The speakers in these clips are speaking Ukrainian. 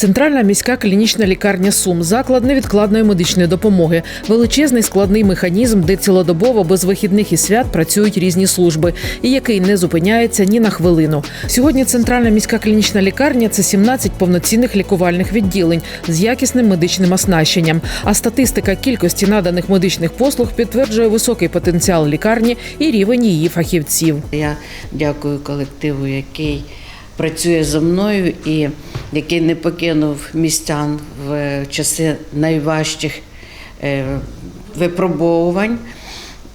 Центральна міська клінічна лікарня Сум заклад невідкладної медичної допомоги, величезний складний механізм, де цілодобово без вихідних і свят працюють різні служби, і який не зупиняється ні на хвилину. Сьогодні центральна міська клінічна лікарня це 17 повноцінних лікувальних відділень з якісним медичним оснащенням. А статистика кількості наданих медичних послуг підтверджує високий потенціал лікарні і рівень її фахівців. Я дякую колективу, який працює зі мною і який не покинув містян в часи найважчих е, випробовувань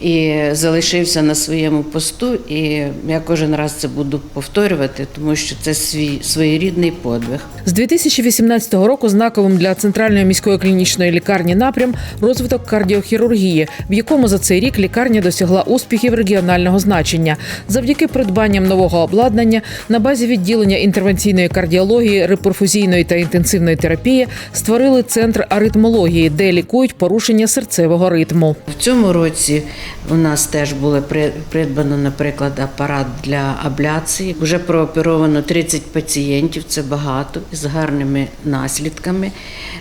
і залишився на своєму посту. І я кожен раз це буду повторювати, тому що це свій своєрідний подвиг. З 2018 року знаковим для центральної міської клінічної лікарні напрям розвиток кардіохірургії, в якому за цей рік лікарня досягла успіхів регіонального значення. Завдяки придбанням нового обладнання на базі відділення інтервенційної кардіології, реперфузійної та інтенсивної терапії створили центр аритмології, де лікують порушення серцевого ритму. В цьому році у нас теж було придбано, наприклад, апарат для абляції. Вже прооперовано 30 пацієнтів, це багато, з гарними наслідками,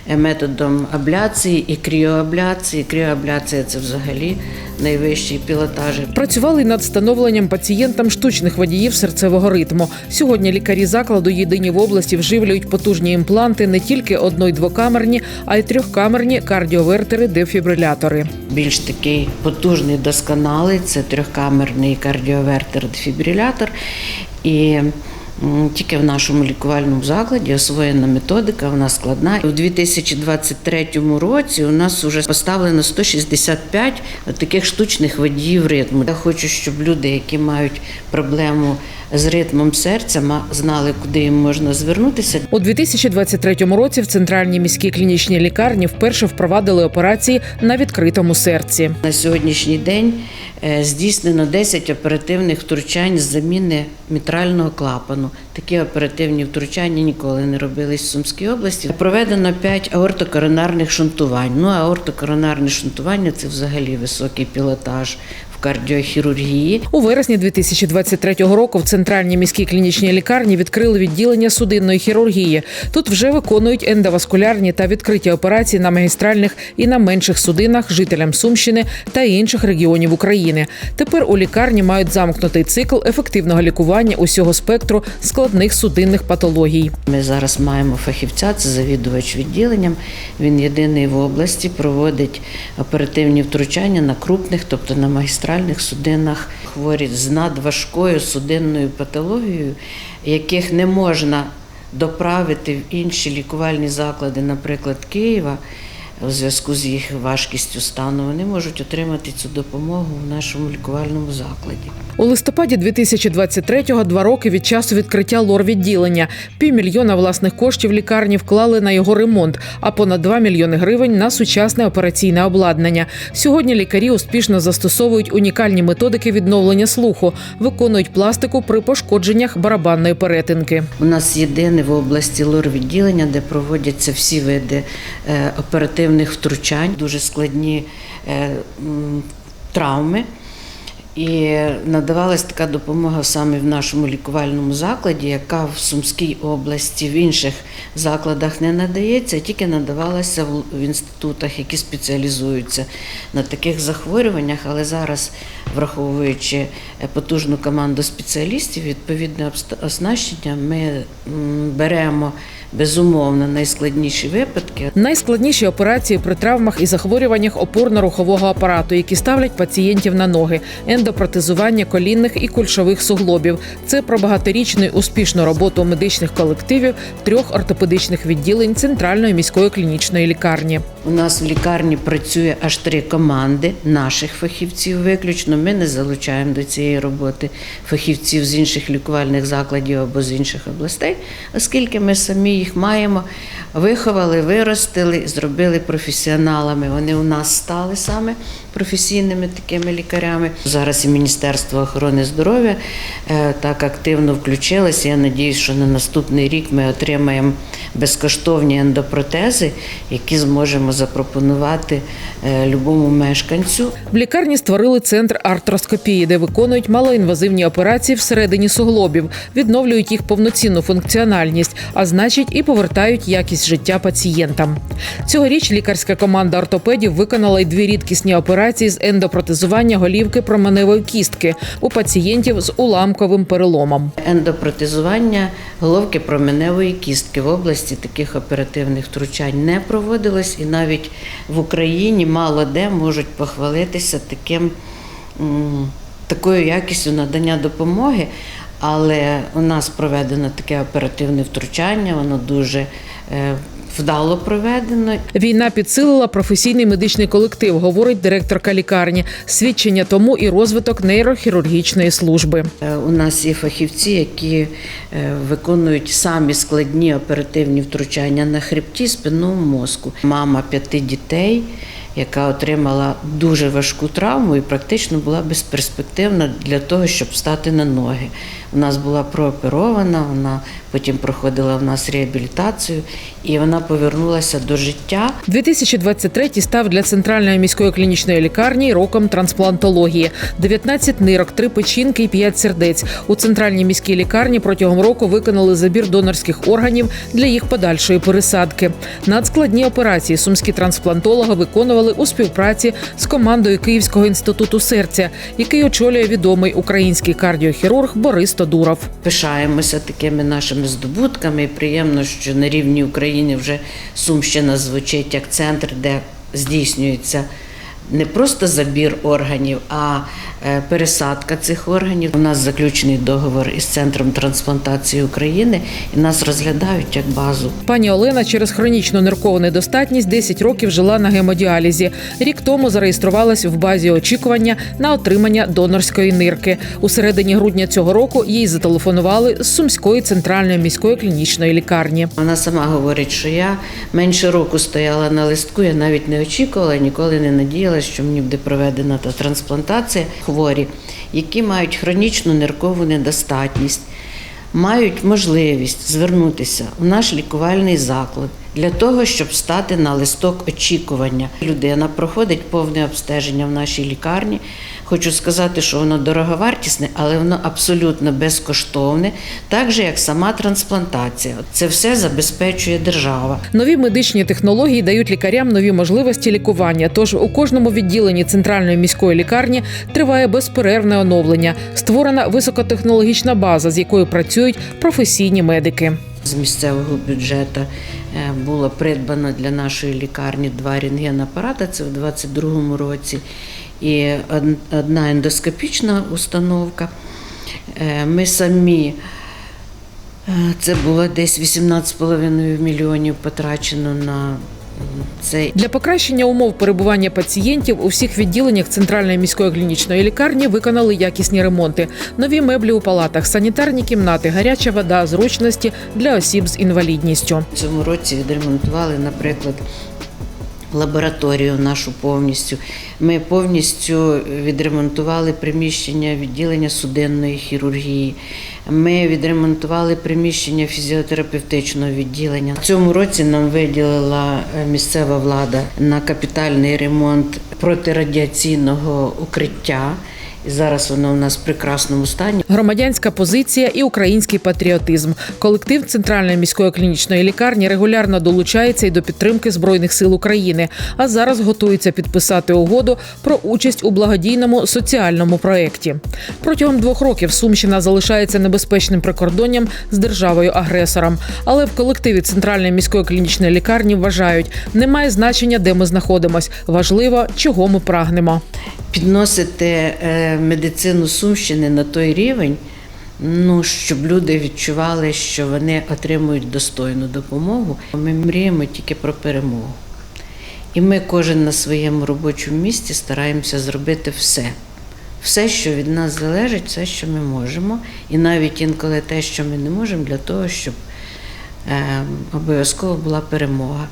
е, методом абляції і кріоабляції. Кріоабляція це взагалі найвищий пілотаж. Працювали над встановленням пацієнтам штучних водіїв серцевого ритму. Сьогодні лікарі закладу єдині в області вживлюють потужні імпланти не тільки одно- й двокамерні, а й трьохкамерні кардіовертери, дефібрилятори. Більш такий потужний, досконалий це трьохкамерний кардіовертер-дефібрилятор. І тільки в нашому лікувальному закладі освоєна методика, вона складна. У 2023 році у нас вже поставлено 165 таких штучних водіїв ритму. Я хочу, щоб люди, які мають проблему з ритмом серця, знали, куди їм можна звернутися. У 2023 році в центральній міській клінічній лікарні вперше впровадили операції на відкритому серці. На сьогоднішній день е, здійснено 10 оперативних втручань з заміни мітрального клапану. Такі оперативні втручання ніколи не робились в Сумській області. Проведено 5 аортокоронарних шунтувань. Ну, аортокоронарне шунтування це взагалі високий пілотаж кардіохірургії. У вересні 2023 року в центральній міській клінічній лікарні відкрили відділення судинної хірургії. Тут вже виконують ендоваскулярні та відкриті операції на магістральних і на менших судинах жителям Сумщини та інших регіонів України. Тепер у лікарні мають замкнутий цикл ефективного лікування усього спектру складних судинних патологій. Ми зараз маємо фахівця, це завідувач відділенням. Він єдиний в області проводить оперативні втручання на крупних, тобто на магістральних судинах. Хворі з надважкою судинною патологією, яких не можна доправити в інші лікувальні заклади, наприклад, Києва. У зв'язку з їх важкістю стану вони можуть отримати цю допомогу в нашому лікувальному закладі. У листопаді 2023-го два роки від часу відкриття лор-відділення. Півмільйона власних коштів лікарні вклали на його ремонт, а понад 2 мільйони гривень на сучасне операційне обладнання. Сьогодні лікарі успішно застосовують унікальні методики відновлення слуху, виконують пластику при пошкодженнях барабанної перетинки. У нас єдине в області лор-відділення, де проводяться всі види е, оперативних втручань, дуже складні е, травми. І надавалась така допомога саме в нашому лікувальному закладі, яка в Сумській області в інших закладах не надається, тільки надавалася в інститутах, які спеціалізуються на таких захворюваннях. Але зараз, враховуючи е, потужну команду спеціалістів, відповідне оснащення, ми беремо безумовно найскладніші випадки. Найскладніші операції при травмах і захворюваннях опорно-рухового апарату, які ставлять пацієнтів на ноги, ендопротезування колінних і кульшових суглобів. Це про багаторічну успішну роботу медичних колективів трьох ортопедичних відділень центральної міської клінічної лікарні. У нас в лікарні працює аж три команди наших фахівців. Виключно ми не залучаємо до цієї роботи фахівців з інших лікувальних закладів або з інших областей, оскільки ми самі їх маємо, виховали, виростили, зробили професіоналами. Вони у нас стали саме професійними такими лікарями. Зараз і Міністерство охорони здоров'я е, так активно включилося. Я надіюсь, що на наступний рік ми отримаємо безкоштовні ендопротези, які зможемо запропонувати е, любому мешканцю. В лікарні створили центр артроскопії, де виконують малоінвазивні операції всередині суглобів, відновлюють їх повноцінну функціональність, а значить і повертають якість життя пацієнтам. Цьогоріч лікарська команда ортопедів виконала й дві рідкісні операції з ендопротезування голівки променевої кістки у пацієнтів з уламковим переломом. Ендопротезування головки променевої кістки в області таких оперативних втручань не проводилось, і навіть в Україні мало де можуть похвалитися таким, такою якістю надання допомоги. Але у нас проведено таке оперативне втручання, воно дуже е, вдало проведено. Війна підсилила професійний медичний колектив, говорить директорка лікарні. Свідчення тому і розвиток нейрохірургічної служби. Е, У нас є фахівці, які е, виконують самі складні оперативні втручання на хребті, спинному мозку. Мама п'яти дітей, яка отримала дуже важку травму і практично була безперспективна для того, щоб встати на ноги. У нас була прооперована, вона потім проходила в нас реабілітацію і вона повернулася до життя. 2023 став для центральної міської клінічної лікарні роком трансплантології. 19 нирок, 3 печінки і 5 сердець. У центральній міській лікарні протягом року виконали забір донорських органів для їх подальшої пересадки. Надскладні операції сумські трансплантологи виконували у співпраці з командою Київського інституту серця, який очолює відомий український кардіохірург Борис Тодуров. Пишаємося такими нашими здобутками. Приємно, що на рівні України вже Сумщина звучить як центр, де здійснюється не просто забір органів, а е, пересадка цих органів. У нас заключений договор із центром трансплантації України, і нас розглядають як базу. Пані Олена через хронічну ниркову недостатність 10 років жила на гемодіалізі. Рік тому зареєструвалась в базі очікування на отримання донорської нирки. У середині грудня цього року їй зателефонували з Сумської центральної міської клінічної лікарні. Вона сама говорить, що я менше року стояла на листку, я навіть не очікувала, ніколи не надіялася, що мені буде проведена та трансплантація. Хворі, які мають хронічну ниркову недостатність, мають можливість звернутися в наш лікувальний заклад для того, щоб стати на листок очікування. Людина проходить повне обстеження в нашій лікарні. Хочу сказати, що воно дороговартісне, але воно абсолютно безкоштовне, так же як сама трансплантація. Це все забезпечує держава. Нові медичні технології дають лікарям нові можливості лікування. Тож у кожному відділенні центральної міської лікарні триває безперервне оновлення. Створена високотехнологічна база, з якою працюють професійні медики. З місцевого бюджету е, було придбано для нашої лікарні два рентгенапарати, це в 2022 році, і одна ендоскопічна установка. Е, Ми самі, е, це було десь 18,5 мільйонів потрачено на м, цей Для покращення умов перебування пацієнтів у всіх відділеннях центральної міської клінічної лікарні виконали якісні ремонти: нові меблі у палатах, санітарні кімнати, гаряча вода, зручності для осіб з інвалідністю. Цьому році відремонтували, наприклад, лабораторію нашу повністю. Ми повністю відремонтували приміщення відділення судинної хірургії. Ми відремонтували приміщення фізіотерапевтичного відділення. В цьому році нам виділила е, місцева влада на капітальний ремонт протирадіаційного укриття. І зараз воно у нас в прекрасному стані. Громадянська позиція і український патріотизм. Колектив центральної міської клінічної лікарні регулярно долучається й до підтримки збройних сил України. А зараз готується підписати угоду про участь у благодійному соціальному проєкті. Протягом двох років Сумщина залишається небезпечним прикордонням з державою-агресором. Але в колективі центральної міської клінічної лікарні вважають, немає значення, де ми знаходимось. Важливо, чого ми прагнемо. підносити е, медицину Сумщини на той рівень, ну, щоб люди відчували, що вони отримують достойну допомогу. Ми мріємо тільки про перемогу. І ми кожен на своєму робочому місці стараємося зробити все. Все, що від нас залежить, все, що ми можемо. І навіть інколи те, що ми не можемо, для того, щоб е, обов'язково була перемога.